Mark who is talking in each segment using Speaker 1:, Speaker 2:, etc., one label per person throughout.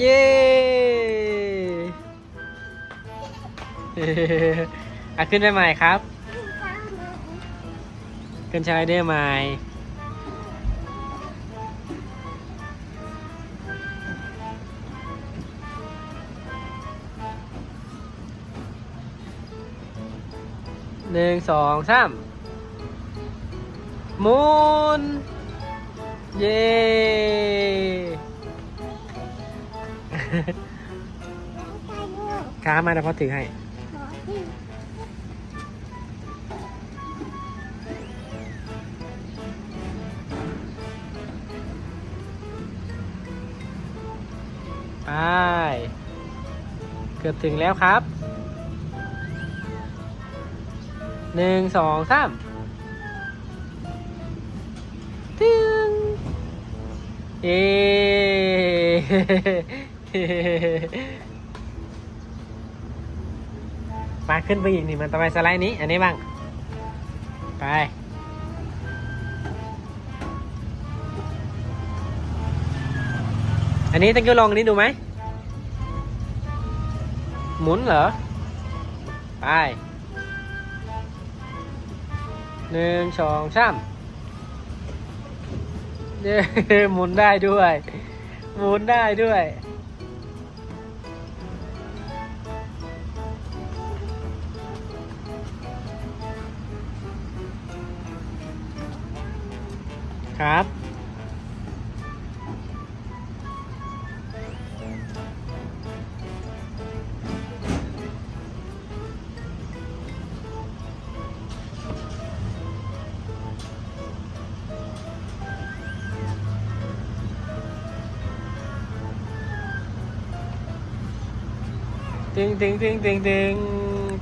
Speaker 1: เย้อะขึ้นไปใหม่ครับ ขึ้นชายเดอร์ใหม่หนึ่งสองสามมุนเย้ ค้ามาเดี๋ยวพ่อถือให้ ไป เกือบถึงแล้วครับ หนึ่งสองสามตึงเอ๊ มาขึ้นไปอีกนี่มันต่อไปสไลด์นี้ อันนี้บ้าง ไป อันนี้ตั้งกียวลองอันนี้ดูไหม หมุนเหรอ ไปหนึ่งสองสามเย้หมุนได้ด้วย หมุนได้ด้วย ครับตึงตึงตึงตึงตึง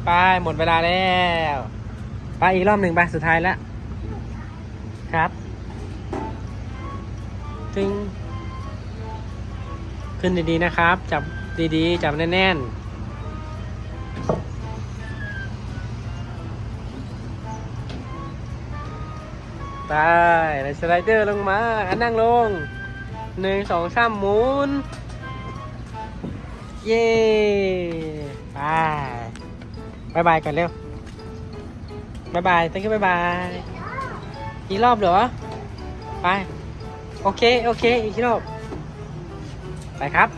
Speaker 1: ไปหมดเวลาแล้ว ไปอีกรอบหนึ่งไปสุดท้ายแล้ว ครับ ตึงขึ้นดีๆนะครับ จับดีๆ จับแน่นๆ ไปแล้วสไลเดอร์ลงมา อันนั่งลงหนึ่งสองสามหมุน เย้ไปบายบายก่อนเร็วบายบาย thank you บายบาย อีกรอบเหรอ ไป โอเค โอเคอีกรอบไปครับ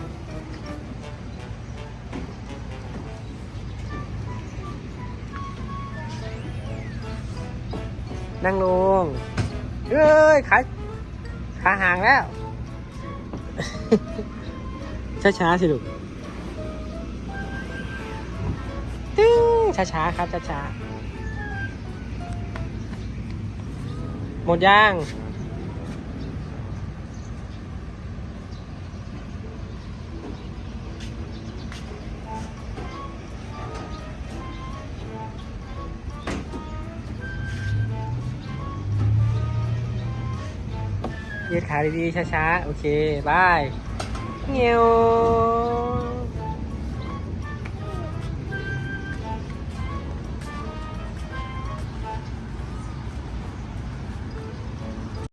Speaker 1: นั่งลงเอ้ย ขา ขาห่างแล้ว ช้าๆสิลูกตึ้งช้าๆครับช้าๆหมดย่าง ยืดขาดีๆช้าๆ โอเค บาย เงี้ยว